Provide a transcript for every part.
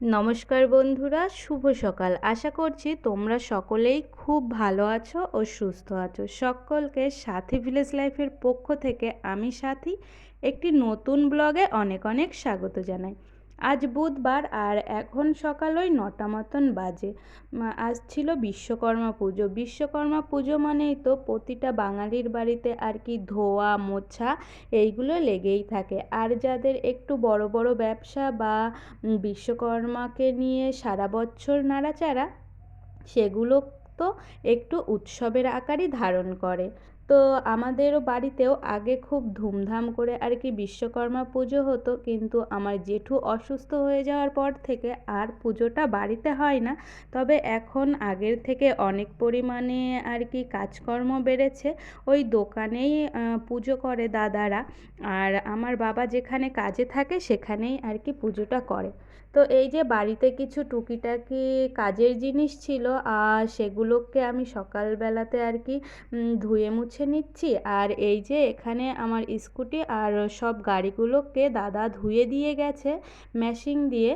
নমস্কার বন্ধুরা, শুভ সকাল। আশা করছি তোমরা সকলেই খুব ভালো আছো ও সুস্থ আছো। সকলকে সাথী ভিলেজ লাইফের পক্ষ থেকে আমি সাথী। একটি নতুন ব্লগে অনেক অনেক স্বাগত জানাই। আজ বুধবার আর এখন সকাল ওই নটা মতন বাজে। আজ ছিল বিশ্বকর্মা পুজো। বিশ্বকর্মা পুজো মানেই তো প্রতিটা বাঙালির বাড়িতে আর কি ধোয়া, মোছা এইগুলো লেগেই থাকে। আর যাদের একটু বড় বড় ব্যবসা বা বিশ্বকর্মাকে নিয়ে সারা বছর নাড়াচাড়া, সেগুলো তো একটু উৎসবের আকারই ধারণ করে। তো আমাদেরও বাড়িতেও আগে খুব ধুমধাম করে আর কি বিশ্বকর্মা পুজো হতো, কিন্তু আমার জেঠু অসুস্থ হয়ে যাওয়ার পর থেকে আর পুজোটা বাড়িতে হয় না। তবে এখন আগের থেকে অনেক পরিমাণে আর কি কাজকর্ম বেড়েছে। ওই দোকানেই পুজো করে দাদারা। আর আমার বাবা যেখানে কাজে থাকে সেখানেই আর কি পুজোটা করে। তো এই যে বাড়িতে কিছু টুকিটাকি কাজের জিনিস ছিল, আর সেগুলোকে আমি সকালবেলাতে আর কি ধুয়ে মুছে নিচ্ছি। আর এই যে এখানে আমার স্কুটি আর সব গাড়িগুলোকে দাদা ধুয়ে দিয়ে গেছে, মেশিন দিয়ে।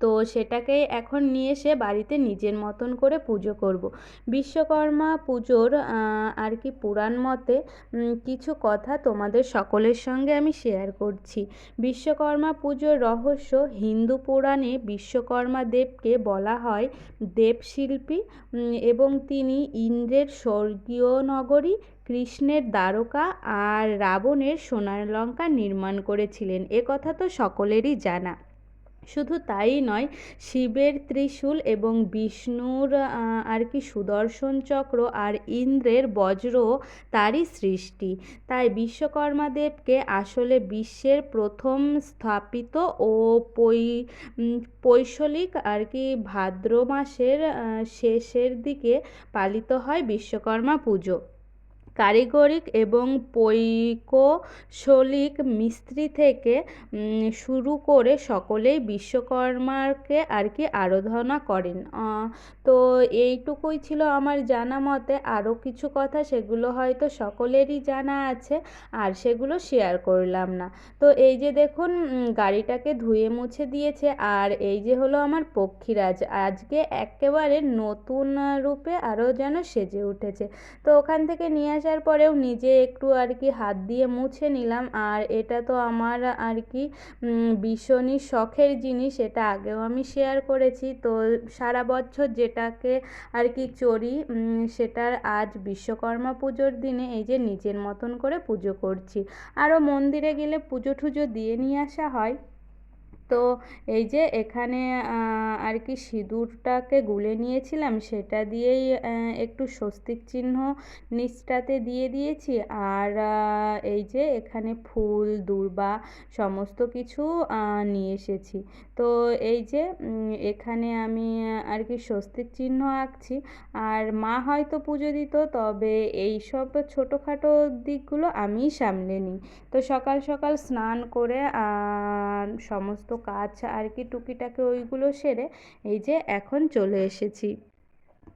তো সেটাকে এখন নিয়ে এসে বাড়িতে নিজের মতন করে পুজো করব। বিশ্বকর্মা পুজোর আর কি পুরাণ মতে কিছু কথা তোমাদের সকলের সঙ্গে আমি শেয়ার করছি। বিশ্বকর্মা পুজোর রহস্য হিন্দু পুরাণে বিশ্বকর্মা দেবকে বলা হয় দেবশিল্পী এবং তিনি ইন্দ্রের স্বর্গীয় নগরী কৃষ্ণের দ্বারকা আর রাবণের সোনার লঙ্কা নির্মাণ করেছিলেন। এ কথা তো সকলেরই জানা। শুধু তাই নয়, শিবের ত্রিশূল এবং বিষ্ণুর আর কি সুদর্শন চক্র আর ইন্দ্রের বজ্র তারই সৃষ্টি। তাই বিশ্বকর্মা দেবকে আসলে বিশ্বের প্রথম স্থাপিত ও পৈ পৈশলিক আর কি ভাদ্র মাসের শেষের দিকে পালিত হয় বিশ্বকর্মা পুজো। কারিগরিক এবং প্রকৌশলিক মিস্ত্রি থেকে শুরু করে সকলেই বিশ্বকর্মাকে আর কি আরাধনা করেন। তো এইটুকুই ছিল আমার জানা মতে। আরও কিছু কথা সেগুলো হয়তো সকলেরই জানা আছে, আর সেগুলো শেয়ার করলাম না। তো এই যে দেখুন গাড়িটাকে ধুয়ে মুছে দিয়েছে, আর এই যে হলো আমার পক্ষীরাজ। আজকে একেবারে নতুন রূপে আরও যেন সেজে উঠেছে। তো ওখান থেকে নিয়ে আসার পরেও নিজে একটু আর কি হাত দিয়ে মুছে নিলাম। আর এটা তো আমার আর কি ভীষণই শখের জিনিস, এটা আগেও আমি শেয়ার করেছি। তো সারা বছর যেটাকে আর কি চড়ি সেটার আজ বিশ্বকর্মা পুজোর দিনে এই যে নিজের মতন করে পুজো করছি। আরও মন্দিরে গেলে পুজো টুজো দিয়ে নিয়ে আসা হয়। তো এই যে এখানে আর কি সিঁদুরটাকে গুলে নিয়েছিলাম, সেটা দিয়েই একটু স্বস্তিক চিহ্ন নিচটাতে দিয়ে দিয়েছি। আর এই যে এখানে ফুল, দূর্বা সমস্ত কিছু নিয়ে এসেছি। তো এই যে এখানে আমি, আর কি স্বস্তিক চিহ্ন আঁকছি। আর মা হয়তো পুজো দিত, তবে এই সব ছোটোখাটো দিকগুলো আমিই সামলে নিই। তো সকাল সকাল স্নান করে সমস্ত কাজ আর কি টুকিটাকি ওইগুলো সেরে এই যে এখন চলে এসেছি।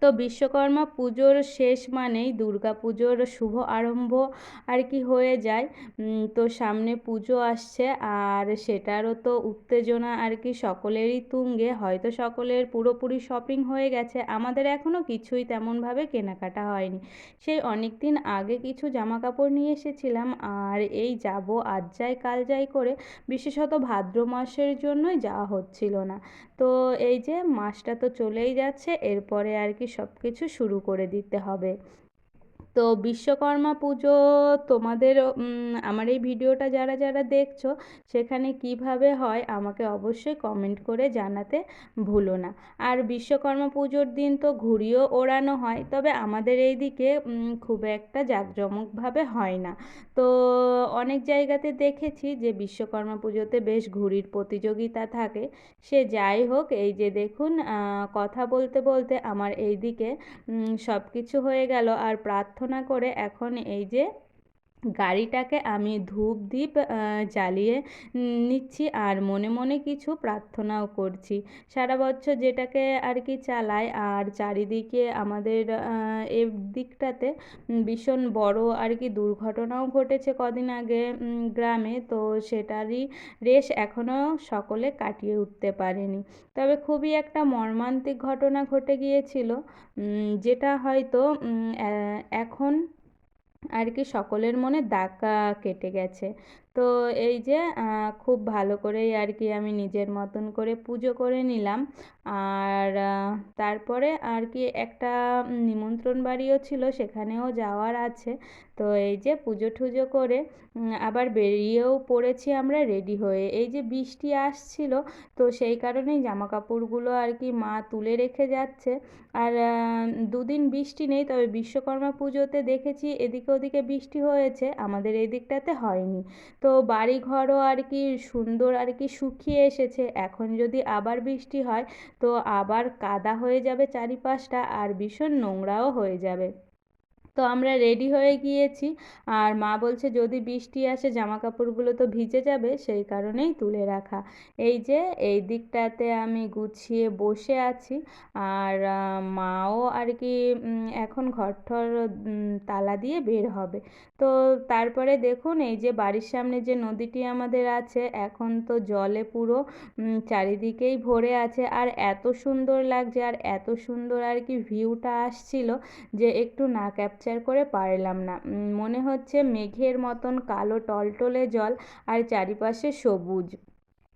তো বিশ্বকর্মা পুজোর শেষ মানেই দুর্গা পুজোর শুভ আরম্ভ আর কি হয়ে যায়। তো সামনে পুজো আসছে আর সেটারও তো উত্তেজনা আর কি সকলেরই তুঙ্গে। হয়তো সকলের পুরোপুরি শপিং হয়ে গেছে। আমাদের এখনও কিছুই তেমনভাবে কেনাকাটা হয়নি। সেই অনেক দিন আগে কিছু জামা কাপড় নিয়ে এসেছিলাম আর এই যাব আজ যাই কাল যাই করে বিশেষত ভাদ্র মাসের জন্যই যাওয়া হচ্ছিল না। তো এই যে মাসটা তো চলেই যাচ্ছে। এরপরে আর কি সব কিছু শুরু করে দিতে হবে। তো বিশ্বকর্মা পুজো তোমাদের আমার এই ভিডিওটা যারা যারা দেখছ, সেখানে কীভাবে হয় আমাকে অবশ্যই কমেন্ট করে জানাতে ভুলো না। আর বিশ্বকর্মা পুজোর দিন তো ঘুড়িও ওড়ানো হয়, তবে আমাদের এই দিকে খুব একটা জাঁকজমকভাবে হয় না। তো অনেক জায়গাতে দেখেছি যে বিশ্বকর্মা পুজোতে বেশ ঘুড়ির প্রতিযোগিতা থাকে। সে যাই হোক, এই যে দেখুন কথা বলতে বলতে আমার এই দিকে সব কিছু হয়ে গেল। আর প্রার্থনা করে এখন এই যে গাড়িটাকে আমি ধূপ দ্বীপ জ্বালিয়ে নিচ্ছি আর মনে মনে কিছু প্রার্থনাও করছি। সারা বছর যেটাকে আর কি চালাই আর চারিদিকে আমাদের এ দিকটাতে ভীষণ বড় আর কি দুর্ঘটনাও ঘটেছে কদিন আগে গ্রামে। তো সেটারই রেশ এখনও সকলে কাটিয়ে উঠতে পারেনি। তবে খুবই একটা মর্মান্তিক ঘটনা ঘটে গিয়েছিল। যেটা হয়তো এখন আর কি সকলের মনে দাগ কেটে গেছে। তো এই যে খুব ভালো করেই আর কি আমি নিজের মতন করে পুজো করে নিলাম। আর তারপরে আর কি একটা নিমন্ত্রণ বাড়িও ছিল, সেখানেও যাওয়ার আছে। তো এই যে পুজো টুজো করে আবার বেরিয়েও পড়েছি আমরা রেডি হয়ে। এই যে বৃষ্টি আসছিল, তো সেই কারণেই জামা কাপড়গুলো আর কি মা তুলে রেখে যাচ্ছে। আর দুদিন বৃষ্টি নেই, তবে বিশ্বকর্মা পুজোতে দেখেছি এদিকে ওদিকে বৃষ্টি হয়েছে, আমাদের এই দিকটাতে হয়নি। তো বাড়ি ঘরও আর কি সুন্দর আর কি শুকিয়ে এসেছে। এখন যদি আবার বৃষ্টি হয়, তো আবার কাদা হয়ে যাবে চারিপাশটা আর ভীষণ নোংরাও হয়ে যাবে। তো আমরা রেডি হয়ে গিয়েছি। আর মা বলছে, যদি বৃষ্টি আসে জামা কাপড়গুলো তো ভিজে যাবে, সেই কারণেই তুলে রাখা। এই যে, এই দিকটাতে আমি গুছিয়ে বসে আছি। আর মাও আর কি এখন ঘর ঠর তালা দিয়ে বের হবে। তো তারপরে দেখুন, এই যে বাড়ির সামনে যে নদীটি আমাদের আছে, এখন তো জলে পুরো চারিদিকেই ভরে আছে। আর এত সুন্দর লাগছে, আর এত সুন্দর আর কি ভিউটা আসছিল যে একটু না ক্যাপচার করে পারলাম না। মনে হচ্ছে মেঘের মতন কালো টলটলে জল আর চারিপাশে সবুজ।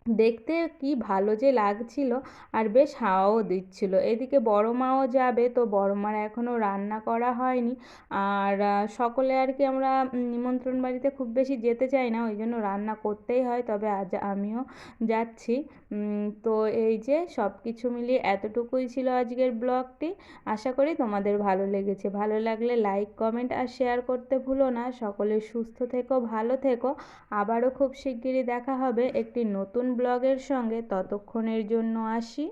দেখতে কি ভালো যে লাগছিল আর বেশ হাওয়াও দিচ্ছিল। এদিকে বড় মাও যাবে তো বড় মার এখনও রান্না করা হয়নি। আর সকলে আর কি আমরা নিমন্ত্রণ বাড়িতে খুব বেশি যেতে চাই না, ওই জন্য রান্না করতেই হয়, তবে আজ আমিও যাচ্ছি। তো এই যে সব কিছু মিলিয়ে এতটুকুই ছিল আজকের ব্লগটি। আশা করি তোমাদের ভালো লেগেছে। ভালো লাগলে লাইক, কমেন্ট আর শেয়ার করতে ভুলো না। সকলে সুস্থ থেকো, ভালো থেকো। আবারও খুব শিগগিরই দেখা হবে একটি নতুন ব্লগের সঙ্গে ততক্ষণের জন্য আসি।